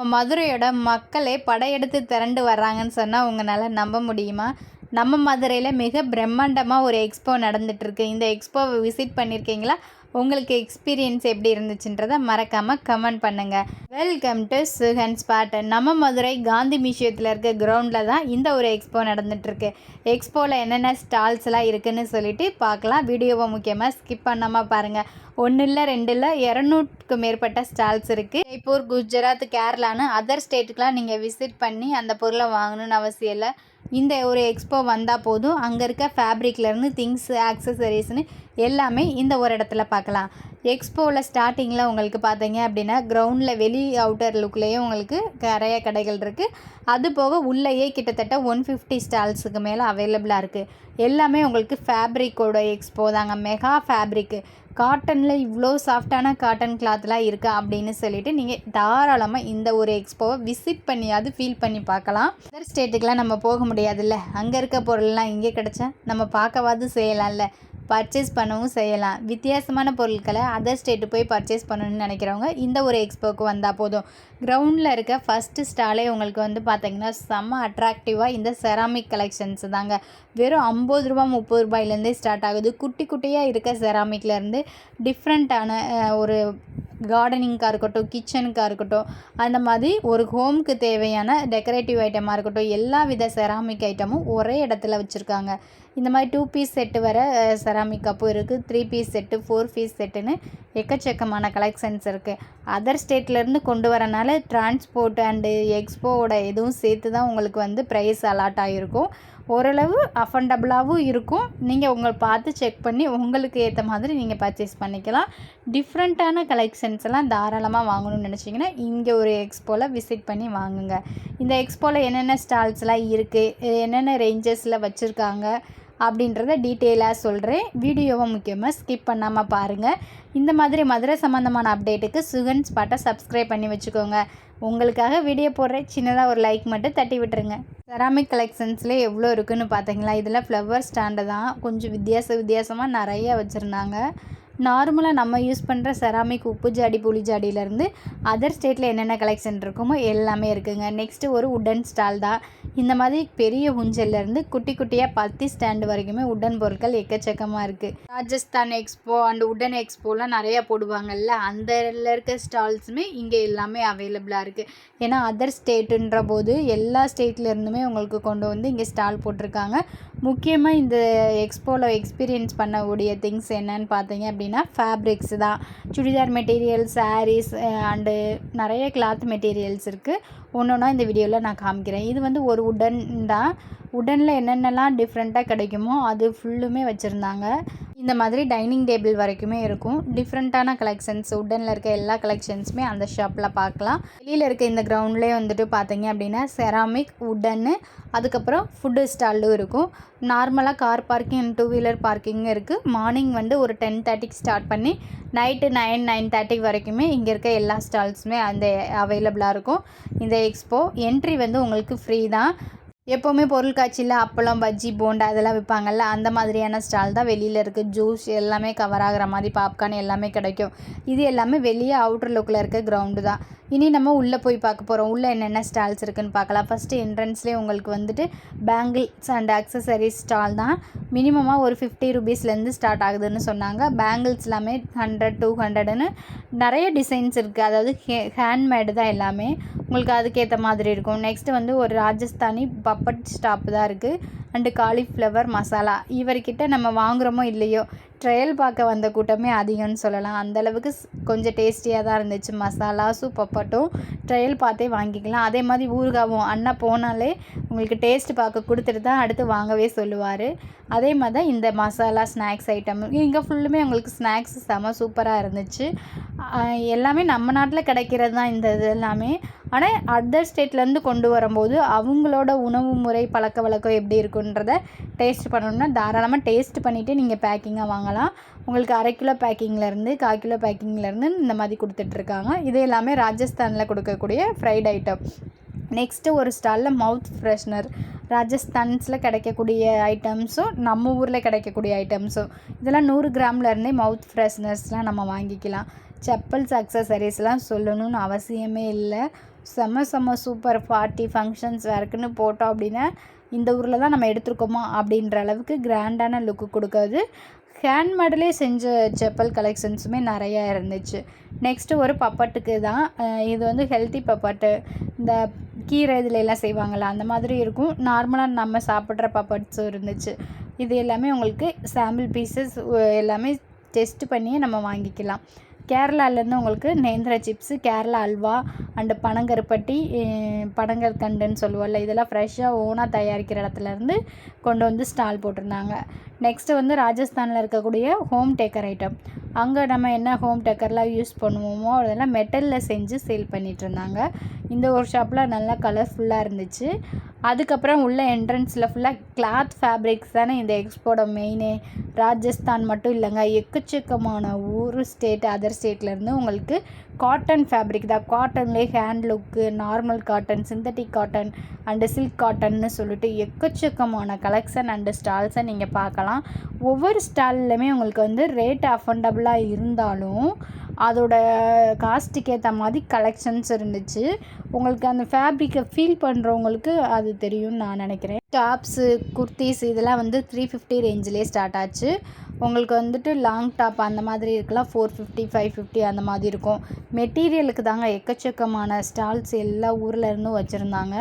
நம்ம மதுரையோட மக்களே படையெடுத்து திரண்டு வர்றாங்கன்னு சொன்னால் உங்களால் நம்ப முடியுமா? நம்ம மதுரையில் மிக பிரம்மாண்டமாக ஒரு எக்ஸ்போ நடந்துகிட்ருக்கு இந்த எக்ஸ்போவை விசிட் பண்ணியிருக்கீங்களா உங்களுக்கு எக்ஸ்பீரியன்ஸ் எப்படி இருந்துச்சுன்றதை மறக்காமல் கமெண்ட் பண்ணுங்கள் வெல்கம் டு சுகன் ஸ்பாட் நம்ம மதுரை காந்தி மியூசியத்தில் இருக்க கிரவுண்டில் தான் இந்த ஒரு எக்ஸ்போ நடந்துகிட்ருக்கு எக்ஸ்போவில் என்னென்ன ஸ்டால்ஸ்லாம் இருக்குதுன்னு சொல்லிட்டு பார்க்கலாம். வீடியோவை முக்கியமாக ஸ்கிப் பண்ணாமல் பாருங்கள் ஒன்று இல்லை ரெண்டு இல்லை இரநூறுக்கு மேற்பட்ட ஸ்டால்ஸ் இருக்குது ஜெய்ப்பூர் குஜராத் கேரளான்னு அதர் ஸ்டேட்டுக்கெலாம் நீங்கள் விசிட் பண்ணி அந்த பொருளை வாங்கணும்னு அவசியம் இல்லை. இந்த ஒரு எக்ஸ்போ வந்தால் போதும். அங்கே இருக்க ஃபேப்ரிக்லேருந்து திங்ஸ் ஆக்சசரிஸ்னு எல்லாமே இந்த ஒரு இடத்துல பார்க்கலாம். எக்ஸ்போவில் ஸ்டார்டிங்கில் உங்களுக்கு பார்த்தீங்க அப்படின்னா கிரவுண்டில் வெளி அவுட்டர் லுக்லேயே உங்களுக்கு நிறைய கடைகள் இருக்குது அது போக உள்ளேயே கிட்டத்தட்ட ஒன் ஃபிஃப்டி ஸ்டால்ஸுக்கு மேலே அவைலபிளாக இருக்குது எல்லாமே உங்களுக்கு ஃபேப்ரிக்கோட எக்ஸ்போ தாங்க. மெகா ஃபேப்ரிக்கு காட்டனில் இவ்வளோ சாஃப்டான காட்டன் கிளாத்லாம் இருக்கா அப்படின்னு சொல்லிட்டு நீங்கள் தாராளமாக இந்த ஒரு எக்ஸ்போவை விசிட் பண்ணியாவது ஃபீல் பண்ணி பார்க்கலாம். அதர் ஸ்டேட்டுக்கெலாம் நம்ம போக முடியாதுல்ல. அங்கே இருக்க பொருள்லாம் இங்கே கிடச்சா நம்ம பார்க்கவாது செய்யலாம்ல. பர்ச்சேஸ் பண்ணவும் செய்யலாம். வித்தியாசமான பொருட்களை அதர் ஸ்டேட்டு போய் பர்ச்சேஸ் பண்ணணும்னு நினைக்கிறவங்க இந்த ஒரு எக்ஸ்போக்கு வந்தால் போதும். கிரவுண்டில் இருக்க ஃபஸ்ட்டு ஸ்டாலே உங்களுக்கு வந்து பார்த்திங்கன்னா செம்ம அட்ராக்டிவாக இந்த செராமிக் கலெக்ஷன்ஸ் தாங்க. வெறும் ஐம்பது ரூபா முப்பது ரூபாயிலேருந்தே ஸ்டார்ட் ஆகுது. குட்டி குட்டியாக இருக்க செராமிக்லேருந்து டிஃப்ரெண்ட்டான ஒரு கார்டனிங்காக இருக்கட்டும் கிச்சனுக்காக இருக்கட்டும் அந்த மாதிரி ஒரு ஹோம்க்கு தேவையான டெக்கரேட்டிவ் ஐட்டமாக இருக்கட்டும் எல்லா வித செராமிக் ஐட்டமும் ஒரே இடத்துல வச்சுருக்காங்க. இந்த மாதிரி டூ பீஸ் செட்டு வர செராமிக் கப்பும் இருக்குது three piece set four piece செட்டுன்னு எக்கச்சக்கமான கலெக்ஷன்ஸ் இருக்குது அதர் ஸ்டேட்லேருந்து கொண்டு வரனால டிரான்ஸ்போர்ட் அண்டு எக்ஸ்போவோட எதுவும் சேர்த்து தான் உங்களுக்கு வந்து ப்ரைஸ் அலாட் ஆகிருக்கும் ஓரளவு அஃபண்டபுளாகவும் இருக்கும். நீங்கள் உங்களை பார்த்து செக் பண்ணி உங்களுக்கு ஏற்ற மாதிரி நீங்கள் பர்ச்சேஸ் பண்ணிக்கலாம். டிஃப்ரெண்ட்டான கலெக்ஷன்ஸ் எல்லாம் தாராளமாக வாங்கணும்னு நினச்சிங்கன்னா இங்கே ஒரு எக்ஸ்போவில் விசிட் பண்ணி வாங்குங்க. இந்த எக்ஸ்போவில் என்னென்ன ஸ்டால்ஸ்லாம் இருக்குது என்னென்ன ரேஞ்சஸில் வச்சுருக்காங்க? அப்படின்றத டீட்டெயிலாக சொல்கிறேன் வீடியோவை முக்கியமாக ஸ்கிப் பண்ணாமல் பாருங்கள் இந்த மாதிரி மதுரை சம்மந்தமான அப்டேட்டுக்கு சுகன் ஸ்பாட்டை சப்ஸ்கிரைப் பண்ணி வச்சுக்கோங்க. உங்களுக்காக வீடியோ போடுறேன். சின்னதாக ஒரு லைக் மட்டும் தட்டி விட்டுருங்க. செராமிக் கலெக்ஷன்ஸ்லேயே எவ்வளோ இருக்குதுன்னு பார்த்தீங்களா இதில் ஃப்ளவர் ஸ்டாண்டு தான் கொஞ்சம் வித்தியாச வித்தியாசமாக நிறைய வச்சுருந்தாங்க. நார்மலாக நம்ம யூஸ் பண்ணுற செராமிக் உப்பு ஜாடி புளி ஜாடியிலேருந்து அதர் ஸ்டேட்டில் என்னென்ன கலெக்ஷன் இருக்குமோ எல்லாமே இருக்குதுங்க நெக்ஸ்ட்டு ஒரு உட்டன் ஸ்டால் தான். இந்த மாதிரி பெரிய ஊஞ்சல்லேருந்து குட்டி குட்டியாக பத்தி ஸ்டாண்டு வரைக்குமே உட்டன் பொருட்கள் எக்கச்சக்கமாக இருக்குது ராஜஸ்தான் எக்ஸ்போ அண்ட் உட்டன் எக்ஸ்போலாம் நிறையா போடுவாங்கல்ல அந்த இருக்க ஸ்டால்ஸுமே இங்கே எல்லாமே அவைலபிளாக இருக்குது ஏன்னா அதர் ஸ்டேட்டுன்ற போது எல்லா ஸ்டேட்லேருந்துமே உங்களுக்கு கொண்டு வந்து இங்கே ஸ்டால் போட்டிருக்காங்க. முக்கியமாக இந்த எக்ஸ்போவில் எக்ஸ்பீரியன்ஸ் பண்ணக்கூடிய திங்ஸ் என்னன்னு பார்த்தீங்க அப்படின்னா ஃபேப்ரிக்ஸ் தான். சுடிதார் மெட்டீரியல் சாரீஸ் அண்டு நிறைய கிளாத் மெட்டீரியல்ஸ் இருக்குது ஒன்று ஒன்றா இந்த வீடியோவில் நான் காமிக்கிறேன். இது வந்து ஒரு உடன் தான் உடனில் என்னென்னலாம் டிஃப்ரெண்ட்டாக கிடைக்குமோ அது ஃபுல்லுமே வச்சுருந்தாங்க. இந்த மாதிரி டைனிங் டேபிள் வரைக்குமே இருக்கும். டிஃப்ரெண்ட்டான கலெக்ஷன்ஸ் உடனில் இருக்க எல்லா கலெக்ஷன்ஸுமே அந்த ஷாப்பில் பார்க்கலாம். வெளியில் இருக்க இந்த கிரவுண்ட்லேயே வந்துட்டு பார்த்தீங்க அப்படின்னா செராமிக் உட்டன்னு அதுக்கப்புறம் ஃபுட்டு ஸ்டாலும் இருக்கும். நார்மலாக car parking two wheeler parking இருக்குது மார்னிங் வந்து ஒரு டென் தேர்ட்டிக்கு ஸ்டார்ட் பண்ணி நைட்டு நைன் நைன் தேர்ட்டி வரைக்குமே இங்கே இருக்க எல்லா ஸ்டால்ஸுமே அந்த அவைலபிளாக இருக்கும். இந்த எக்ஸ்போ என்ட்ரி வந்து உங்களுக்கு ஃப்ரீ தான். எப்போவுமே பொருள் காட்சியில் அப்பளம் பஜ்ஜி போண்டா அதெல்லாம் விற்பாங்கல்ல அந்த மாதிரியான ஸ்டால் தான் வெளியில் இருக்குது ஜூஸ் எல்லாமே கவர் ஆகிற மாதிரி பாப்கார்ன் எல்லாமே கிடைக்கும். இது எல்லாமே வெளியே அவுட்டர் லுக்கில் இருக்க கிரவுண்டு தான். இனி நம்ம உள்ளே போய் பார்க்க போகிறோம் உள்ளே என்னென்ன ஸ்டால்ஸ் இருக்குதுன்னு பார்க்கலாம். ஃபஸ்ட்டு என்ட்ரன்ஸ்லேயே உங்களுக்கு வந்துட்டு பேங்கிள்ஸ் அண்ட் அக்சசரிஸ் ஸ்டால் தான். மினிமமாக ஒரு ஃபிஃப்டி ருபீஸ்லேருந்து ஸ்டார்ட் ஆகுதுன்னு சொன்னாங்க. பேங்கிள்ஸ் எல்லாமே ஹண்ட்ரட் டூ ஹண்ட்ரடுன்னு நிறைய டிசைன்ஸ் இருக்குது அதாவது ஹே ஹேண்ட்மேடு தான் எல்லாமே. உங்களுக்கு அதுக்கேற்ற மாதிரி இருக்கும். நெக்ஸ்ட்டு வந்து ஒரு ராஜஸ்தானி பப்பட் ஸ்டாப் தான் இருக்குது அண்டு காலிஃப்ளவர் மசாலா இவர்கிட்ட நம்ம வாங்குகிறோமோ இல்லையோ ட்ரையல் பார்க்க வந்த கூட்டமே அதிகம்னு சொல்லலாம். அந்தளவுக்கு கொஞ்சம் டேஸ்டியாக தான் இருந்துச்சு. மசாலாஸும் பப்பட்டும் ட்ரையல் பார்த்தே வாங்கிக்கலாம். அதே மாதிரி ஊறுகாவும் அண்ணா போனாலே உங்களுக்கு டேஸ்ட் பார்க்க கொடுத்துட்டு தான் அடுத்து வாங்கவே சொல்லுவார். அதே மாதிரி தான் இந்த மசாலா ஸ்நாக்ஸ் ஐட்டம் இங்கே ஃபுல்லுமே உங்களுக்கு ஸ்நாக்ஸ் செம சூப்பராக இருந்துச்சு. எல்லாமே நம்ம நாட்டில் கிடைக்கிறது தான் இந்த இது எல்லாமே. ஆனால் அதர் ஸ்டேட்லேருந்து கொண்டு வரும்போது அவங்களோட உணவு முறை பழக்க வழக்கம் எப்படி இருக்கும் இருக்குன்றத டேஸ்ட் பண்ணணுன்னா தாராளமாக டேஸ்ட் பண்ணிவிட்டு நீங்கள் பேக்கிங்காக வாங்கலாம். உங்களுக்கு அரை கிலோ பேக்கிங்லேருந்து கால் கிலோ பேக்கிங்லேருந்து இந்த மாதிரி கொடுத்துட்ருக்காங்க இது எல்லாமே ராஜஸ்தானில் கொடுக்கக்கூடிய ஃப்ரைட் ஐட்டம் நெக்ஸ்ட்டு ஒரு ஸ்டாலில் மவுத் ஃப்ரெஷ்னர் ராஜஸ்தான்ஸில் கிடைக்கக்கூடிய ஐட்டம்ஸும் நம்ம ஊரில் கிடைக்கக்கூடிய ஐட்டம்ஸும் இதெல்லாம் நூறு கிராம்லேருந்தே மவுத் ஃப்ரெஷ்னர்ஸ்லாம் நம்ம வாங்கிக்கலாம். செப்பல்ஸ் அக்சசரிஸ்லாம் சொல்லணும்னு அவசியமே இல்லை. செம்ம செம்ம சூப்பர் பார்ட்டி ஃபங்க்ஷன்ஸ் வேறுக்குன்னு போட்டோம் அப்படின்னா இந்த ஊரில் தான் நம்ம எடுத்திருக்கோமா அப்படின்ற அளவுக்கு கிராண்டான லுக்கு கொடுக்காது. ஹேண்ட்மேட்லேயே செஞ்ச செப்பல் கலெக்ஷன்ஸுமே நிறையா இருந்துச்சு. நெக்ஸ்ட்டு ஒரு பப்பட்டுக்கு தான் இது வந்து ஹெல்த்தி பப்பட்டு. இந்த கீரை இதில் எல்லாம் செய்வாங்கள்ல அந்த மாதிரி இருக்கும். நார்மலாக நம்ம சாப்பிட்ற பப்பட்ஸும் இருந்துச்சு. இது எல்லாமே உங்களுக்கு சாம்பிள் பீசஸ் எல்லாமே டெஸ்ட் பண்ணியே நம்ம வாங்கிக்கலாம். கேரளாலேருந்து உங்களுக்கு நேந்திர சிப்ஸு கேரளா அல்வா அண்டு பனங்கருப்பட்டி பனங்கற்கண்டுன்னு சொல்லுவோம்ல இதெல்லாம் ஃப்ரெஷ்ஷாக ஓனாக தயாரிக்கிற இடத்துலேருந்து கொண்டு வந்து ஸ்டால் போட்டிருந்தாங்க. நெக்ஸ்ட்டு வந்து ராஜஸ்தானில் இருக்கக்கூடிய ஹோம் டேக்கர் ஐட்டம். அங்கே நம்ம என்ன ஹோம் டேக்கர்லாம் யூஸ் பண்ணுவோமோ அதெல்லாம் மெட்டலில் செஞ்சு சேல் பண்ணிகிட்ருந்தாங்க இருந்தாங்க. இந்த ஒரு ஷாப்பில் நல்லா கலர்ஃபுல்லாக இருந்துச்சு. அதுக்கப்புறம் உள்ள என்ட்ரன்ஸில் ஃபுல்லாக கிளாத் ஃபேப்ரிக்ஸ் தானே இந்த எக்ஸ்போட மெயினே ராஜஸ்தான் மட்டும் இல்லைங்க எக்கச்சக்கமான ஊர் ஸ்டேட் அதர் ஸ்டேட்லேருந்து உங்களுக்கு காட்டன் ஃபேப்ரிக் தான். காட்டன்லேயே ஹேண்ட்லுக்கு normal cotton synthetic cotton and silk காட்டன்னு சொல்லிட்டு எக்கச்சக்கமான கலெக்ஷன் அண்டு ஸ்டால்ஸை நீங்கள் பார்க்கலாம். ஒவ்வொரு ஸ்டால்லையுமே உங்களுக்கு வந்து ரேட் அஃபோர்டபுளாக இருந்தாலும் அதோட காஸ்ட்டுக்கு ஏற்ற மாதிரி கலெக்ஷன்ஸ் இருந்துச்சு. உங்களுக்கு அந்த ஃபேப்ரிக்கை ஃபீல் பண்ணுறவங்களுக்கு அது தெரியும்னு நான் நினைக்கிறேன். டாப்ஸு குர்த்திஸ் இதெல்லாம் வந்து த்ரீ ஃபிஃப்டி ரேஞ்சிலே ஸ்டார்ட் ஆச்சு. உங்களுக்கு வந்துட்டு லாங் டாப் அந்த மாதிரி இருக்கலாம். ஃபோர் ஃபிஃப்டி ஃபைவ் ஃபிஃப்டி அந்த மாதிரி இருக்கும். மெட்டீரியலுக்கு தாங்க எக்கச்சக்கமான ஸ்டால்ஸ் எல்லா ஊரில் இருந்தும் வச்சுருந்தாங்க.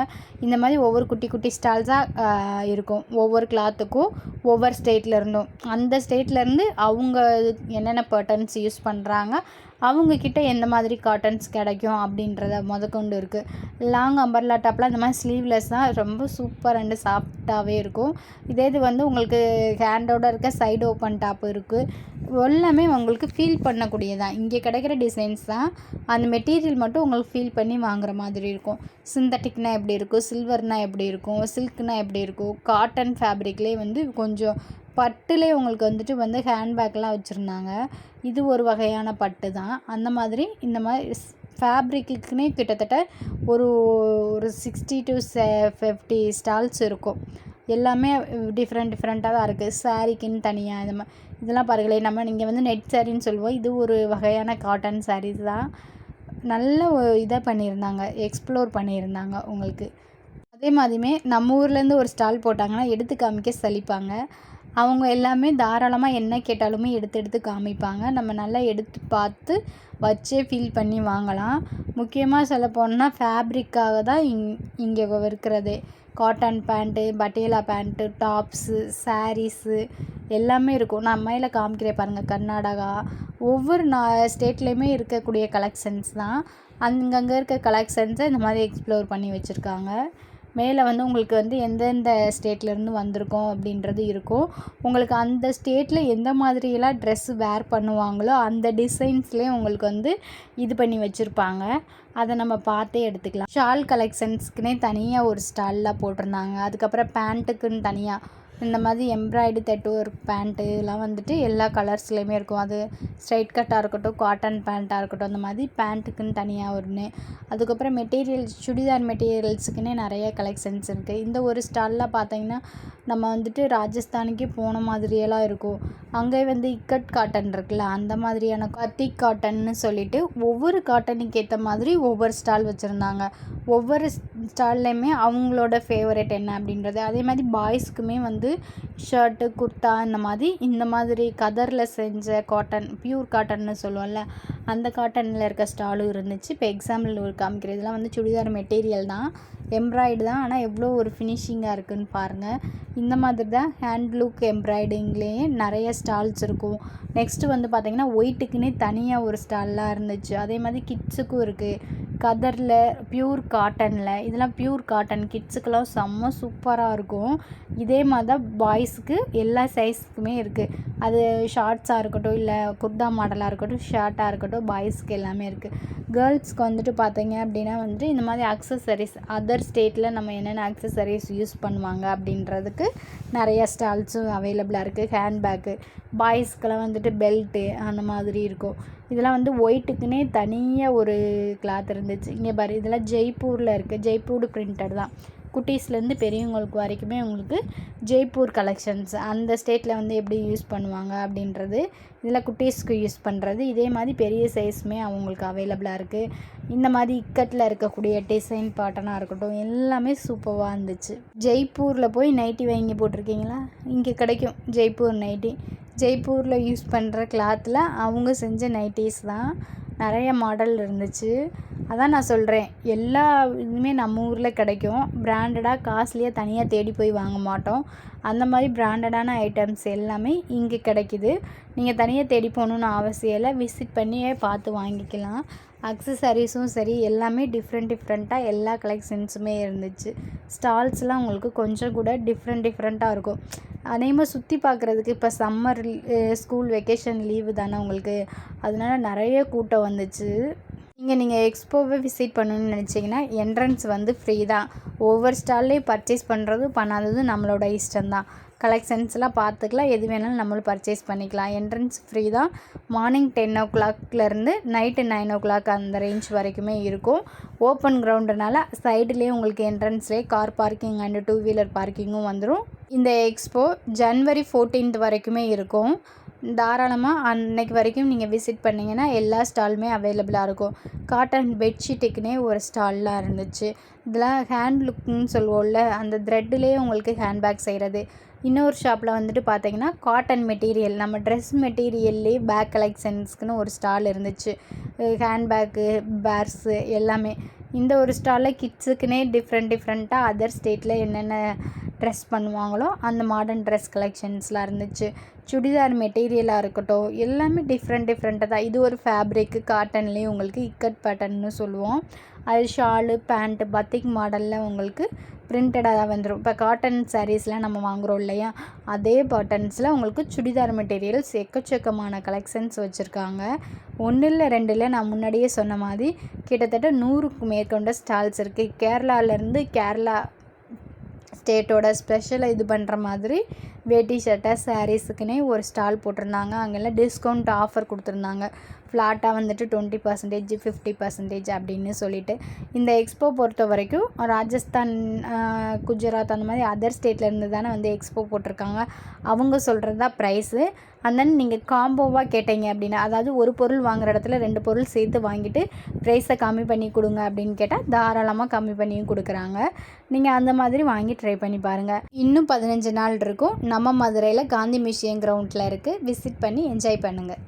இந்த மாதிரி ஒவ்வொரு குட்டி குட்டி ஸ்டால்ஸாக இருக்கும். ஒவ்வொரு கிளாத்துக்கும் ஒவ்வொரு ஸ்டேட்ல இருந்தும். அந்த ஸ்டேட்லேருந்து அவங்க என்னென்ன பர்டன்ஸ் யூஸ் பண்ணுறாங்க அவங்கக்கிட்ட எந்த மாதிரி காட்டன்ஸ் கிடைக்கும் அப்படின்றத முதக்கொண்டு இருக்குது லாங் அம்பர்லா டாப்லாம் இந்த மாதிரி ஸ்லீவ்லெஸ் தான் ரொம்ப சூப்பர் அண்டு சாஃப்டாகவே இருக்கும். இதே இது வந்து உங்களுக்கு ஹேண்டோட இருக்க சைடு ஓப்பன் டாப் இருக்குது எல்லாமே உங்களுக்கு ஃபீல் பண்ணக்கூடியதான். இங்கே கிடைக்கிற டிசைன்ஸ் தான் அந்த மெட்டீரியல் மட்டும் உங்களுக்கு ஃபீல் பண்ணி வாங்குற மாதிரி இருக்கும். சிந்தட்டிக்னால் எப்படி இருக்கும்? சில்வர்னால் எப்படி இருக்கும்? சில்க்னால் எப்படி இருக்கும்? காட்டன் ஃபேப்ரிக்லேயே வந்து கொஞ்சம் பட்டுலே உங்களுக்கு வந்துட்டு வந்து ஹேண்ட்பேக்லாம் வச்சுருந்தாங்க. இது ஒரு வகையான பட்டு தான். அந்த மாதிரி இந்த மாதிரி ஃபேப்ரிக்குன்னே கிட்டத்தட்ட ஒரு ஒரு சிக்ஸ்டி டு செ ஃபிஃப்டி ஸ்டால்ஸ் இருக்கும். எல்லாமே டிஃப்ரெண்ட் டிஃப்ரெண்ட்டாக தான் இருக்குது சாரீக்குன்னு தனியாக இது மாதிரி இதெல்லாம் பாருங்களேன் நம்ம நீங்கள் வந்து நெட் சாரின்னு சொல்லுவோம். இது ஒரு வகையான காட்டன் சாரீஸ் தான். நல்ல இதாக பண்ணியிருந்தாங்க. எக்ஸ்ப்ளோர் பண்ணியிருந்தாங்க உங்களுக்கு. அதே மாதிரியுமே நம்ம ஊர்லேருந்து ஒரு ஸ்டால் போட்டாங்கன்னா எடுத்து காமிக்க சலிப்பாங்க. அவங்க எல்லாமே தாராளமாக என்ன கேட்டாலுமே எடுத்து எடுத்து காமிப்பாங்க. நம்ம நல்லா எடுத்து பார்த்து வச்சே ஃபீல் பண்ணி வாங்கலாம். முக்கியமாக சொல்ல போனால் ஃபேப்ரிக்காக தான் இங் இங்கே இருக்கிறதே. Cotton pant Patiala pant tops sarees எல்லாமே இருக்கும். நான் மேலே காமிக்கிறேன் பாருங்கள் கர்நாடகா. ஒவ்வொரு நா ஸ்டேட்லேயுமே இருக்கக்கூடிய கலெக்ஷன்ஸ் தான். அங்கங்கே இருக்க கலெக்ஷன்ஸை இந்த மாதிரி எக்ஸ்ப்ளோர் பண்ணி வச்சுருக்காங்க. மேலே வந்து உங்களுக்கு வந்து எந்தெந்த ஸ்டேட்லேருந்து வந்திருக்கோம் அப்படின்றது இருக்கும். உங்களுக்கு அந்த ஸ்டேட்டில் எந்த மாதிரியெல்லாம் ட்ரெஸ்ஸு வேர் பண்ணுவாங்களோ அந்த டிசைன்ஸ்லேயே உங்களுக்கு வந்து இது பண்ணி வச்சுருப்பாங்க. அதை நம்ம பார்த்தே எடுத்துக்கலாம். ஷால் கலெக்ஷன்ஸ்க்குனே தனியாக ஒரு ஸ்டால்லாம் போட்டிருந்தாங்க. அதுக்கப்புறம் பேண்ட்டுக்குன்னு தனியாக இந்த மாதிரி எம்ப்ராய்டு தட்டு ஒர்க் பேண்ட்டு இதெல்லாம் வந்துட்டு எல்லா கலர்ஸ்லேயுமே இருக்கும். அது ஸ்ட்ரைட் கட்டாக இருக்கட்டும் காட்டன் பேண்ட்டாக இருக்கட்டும் அந்த மாதிரி பேண்ட்டுக்குன்னு தனியாக ஒன்று அதுக்கப்புறம் மெட்டீரியல்ஸ் சுடிதார் மெட்டீரியல்ஸுக்குன்னே நிறைய கலெக்ஷன்ஸ் இருக்குது இந்த ஒரு ஸ்டாலில் பார்த்தீங்கன்னா நம்ம வந்துட்டு ராஜஸ்தானுக்கே போன மாதிரியெல்லாம் இருக்கும். அங்கே வந்து இக்கட் காட்டன் இருக்குல்ல அந்த மாதிரியான கத்தி காட்டன்னு சொல்லிட்டு ஒவ்வொரு காட்டனுக்கு ஏற்ற மாதிரி ஒவ்வொரு ஸ்டால் வச்சுருந்தாங்க. ஒவ்வொரு ஸ்டால்லையுமே அவங்களோட ஃபேவரட் என்ன அப்படின்றது அதே மாதிரி பாய்ஸ்க்குமே வந்து ஷர்ட்டு குர்த்தா இந்த மாதிரி இந்த மாதிரி கதரில் செஞ்ச காட்டன் பியூர் காட்டன்னு சொல்லுவோம்ல அந்த காட்டனில் இருக்க ஸ்டாலும் இருந்துச்சு. இப்போ எக்ஸாம்பிள் ஒரு காமிக்கிற இதெல்லாம் வந்து சுடிதார் மெட்டீரியல் தான். எம்ப்ராய்டு தான். ஆனால் எவ்வளோ ஒரு ஃபினிஷிங்காக இருக்குதுன்னு பாருங்கள் இந்த மாதிரி தான் ஹேண்ட் லுக் எம்ப்ராய்டிங்லேயே நிறைய ஸ்டால்ஸ் இருக்கும். நெக்ஸ்ட்டு வந்து பார்த்திங்கன்னா ஒயிட்டுக்குன்னே தனியாக ஒரு ஸ்டால்லாம் இருந்துச்சு. அதே மாதிரி கிட்ஸுக்கும் இருக்குது கதரில் பியூர் காட்டனில் இதெல்லாம் பியூர் காட்டன் கிட்ஸுக்கெல்லாம் செம்ம சூப்பராக இருக்கும். இதே மாதிரி தான் பாய்ஸுக்கு எல்லா சைஸ்க்குமே இருக்குது அது ஷார்ட்ஸாக இருக்கட்டும் இல்லை குர்தா மாடலாக இருக்கட்டும் ஷர்ட்டாக இருக்கட்டும் பாய்ஸ்க்கு எல்லாமே இருக்குது கேர்ள்ஸ்க்கு வந்துட்டு பார்த்தீங்க அப்படின்னா வந்துட்டு இந்த மாதிரி அக்சசரிஸ் அதர் ஸ்டேட்டில் நம்ம என்னென்ன அக்சசரிஸ் யூஸ் பண்ணுவாங்க அப்படின்றதுக்கு நிறைய ஸ்டால்ஸும் அவைலபிளாக இருக்குது ஹேண்ட்பேக்கு பாய்ஸ்க்கெல்லாம் வந்துட்டு பெல்ட்டு அந்த மாதிரி இருக்கும். இதெல்லாம் வந்து ஒயிட்டுக்குன்னே தனியாக ஒரு கிளாத் இருந்துச்சு. இங்கே பாரு இதெல்லாம் ஜெய்ப்பூரில் இருக்குது ஜெய்ப்பூர் பிரிண்டட் தான். குட்டீஸ்லேருந்து பெரியவங்களுக்கு வரைக்குமே உங்களுக்கு ஜெய்ப்பூர் கலெக்ஷன்ஸ் அந்த ஸ்டேட்டில் வந்து எப்படி யூஸ் பண்ணுவாங்க அப்படின்றது இதில் குட்டீஸ்க்கு யூஸ் பண்ணுறது இதே மாதிரி பெரிய சைஸுமே அவங்களுக்கு அவைலபிளாக இருக்குது இந்த மாதிரி இக்கட்டில் இருக்கக்கூடிய டிசைன் பாட்டனாக இருக்கட்டும் எல்லாமே சூப்பராக இருந்துச்சு ஜெய்ப்பூரில் போய் நைட்டி வாங்கி போட்டிருக்கீங்களா? இங்கே கிடைக்கும் ஜெய்ப்பூர் நைட்டி ஜெய்ப்பூரில் யூஸ் பண்ணுற கிளாத்தில் அவங்க செஞ்ச நைட்டிஸ் தான். நிறைய மாடல் இருந்துச்சு. அதான் நான் சொல்கிறேன் எல்லா இதுவுமே நம்ம ஊரில் கிடைக்கும். பிராண்டடாக காஸ்ட்லியாக தனியாக தேடி போய் வாங்க மாட்டோம். அந்த மாதிரி பிராண்டடான ஐட்டம்ஸ் எல்லாமே இங்கே கிடைக்கிது. நீங்கள் தனியாக தேடி போகணுன்னு அவசியம் இல்லை. விசிட் பண்ணியே பார்த்து வாங்கிக்கலாம். அக்சசரிஸும் சரி எல்லாமே டிஃப்ரெண்ட் டிஃப்ரெண்ட்டாக எல்லா கலெக்ஷன்ஸுமே இருந்துச்சு. ஸ்டால்ஸ்லாம் உங்களுக்கு கொஞ்சம் கூட டிஃப்ரெண்ட் டிஃப்ரெண்ட்டாக இருக்கும். அதே மாதிரி சுற்றி பார்க்குறதுக்கு இப்போ சம்மர் ஸ்கூல் வெக்கேஷன் லீவு தானே உங்களுக்கு. அதனால நிறைய கூட்டம் வந்துச்சு. இங்கே நீங்கள் எக்ஸ்போவை விசிட் பண்ணணும்னு நினச்சிங்கன்னா என்ட்ரன்ஸ் வந்து ஃப்ரீ தான். ஒவ்வொரு ஸ்டால்லையும் பர்ச்சேஸ் பண்ணுறதும் பண்ணாததும் நம்மளோட இஷ்டம்தான். கலெக்ஷன்ஸ்லாம் பார்த்துக்கலாம். எது வேணாலும் நம்மளும் பர்ச்சேஸ் பண்ணிக்கலாம். என்ட்ரன்ஸ் ஃப்ரீ தான். மார்னிங் டென் ஓ கிளாக்லேருந்து நைட்டு நைன் ஓ கிளாக் அந்த ரேஞ்ச் வரைக்குமே இருக்கும். ஓப்பன் கிரவுண்டுனால சைடுலேயே உங்களுக்கு என்ட்ரன்ஸ்லேயே car parking and two wheeler பார்க்கிங்கும் வந்துடும் இந்த எக்ஸ்போ ஜன்வரி ஃபோர்டீன்த் வரைக்குமே இருக்கும். தாராளமாக அன்னைக்கு வரைக்கும் நீங்கள் விசிட் பண்ணிங்கன்னா எல்லா ஸ்டாலுமே அவைலபிளாக இருக்கும். காட்டன் பெட்ஷீட்டுக்குனே ஒரு ஸ்டால்லாம் இருந்துச்சு. இதெல்லாம் ஹேண்ட் லுக்குன்னு சொல்லுவோம்ல அந்த த்ரெட்டிலே உங்களுக்கு ஹேண்ட்பேக் செய்கிறது இன்னொரு ஷாப்பில் வந்துட்டு பார்த்தீங்கன்னா காட்டன் மெட்டீரியல் நம்ம ட்ரெஸ் மெட்டீரியல்லே பேக் கலெக்ஷன்ஸ்க்குன்னு ஒரு ஸ்டால் இருந்துச்சு. ஹேண்ட்பேக்கு பேர்ஸு எல்லாமே. இந்த ஒரு ஸ்டாலில் கிட்ஸுக்குன்னே டிஃப்ரெண்ட் டிஃப்ரெண்ட்டாக அதர் ஸ்டேட்டில் என்னென்ன ட்ரெஸ் பண்ணுவாங்களோ அந்த மாடர்ன் ட்ரெஸ் கலெக்ஷன்ஸ்லாம் இருந்துச்சு. சுடிதார் மெட்டீரியலாக இருக்கட்டும் எல்லாமே டிஃப்ரெண்ட் டிஃப்ரெண்ட்டாக தான். இது ஒரு ஃபேப்ரிக்கு காட்டன்லேயே உங்களுக்கு இக்கட் பேட்டர்ன்னு சொல்லுவோம். அது ஷாலு பேண்ட்டு பத்திக் மாடலில் உங்களுக்கு பிரிண்டடாக தான் வந்துடும் இப்போ காட்டன் சாரீஸ்லாம் நம்ம வாங்குகிறோம் இல்லையா? அதே பாட்டன்ஸில் உங்களுக்கு சுடிதார் மெட்டீரியல்ஸ் எக்கச்சக்கமான கலெக்ஷன்ஸ் வச்சுருக்காங்க. ஒன்று இல்லை நான் முன்னாடியே சொன்ன மாதிரி கிட்டத்தட்ட நூறுக்கு மேற்கொண்ட ஸ்டால்ஸ் இருக்குது கேரளாவிலேருந்து கேரளா ஸ்டேட்டோட ஸ்பெஷலை இது பண்ணுற மாதிரி வேட்டி ஷர்ட்டை சாரீஸுக்குன்னே ஒரு ஸ்டால் போட்டிருந்தாங்க. அங்கெல்லாம் டிஸ்கவுண்ட் ஆஃபர் கொடுத்துருந்தாங்க. ஃப்ளாட்டாக வந்துட்டு டுவெண்ட்டி பர்சன்டேஜ் ஃபிஃப்டி பர்சன்டேஜ் அப்படின்னு சொல்லிட்டு இந்த எக்ஸ்போ பொறுத்த வரைக்கும் ராஜஸ்தான் குஜராத் அந்த மாதிரி அதர் ஸ்டேட்லேருந்து தானே வந்து எக்ஸ்போ போட்டிருக்காங்க. அவங்க சொல்கிறது தான் ப்ரைஸு அண்ட் தென் நீங்கள் காம்போவாக கேட்டீங்க அப்படின்னா அதாவது ஒரு பொருள் வாங்குகிற இடத்துல ரெண்டு பொருள் சேர்த்து வாங்கிட்டு ப்ரைஸை கம்மி பண்ணி கொடுங்க அப்படின்னு கேட்டால் தாராளமாக கம்மி பண்ணியும் கொடுக்குறாங்க. நீங்கள் அந்த மாதிரி வாங்கி ட்ரை பண்ணி பாருங்கள் இன்னும் பதினஞ்சு நாள் இருக்கும். நம்ம மதுரையில் காந்தி மியூசியம் கிரவுண்டில் இருக்குது விசிட் பண்ணி என்ஜாய் பண்ணுங்கள்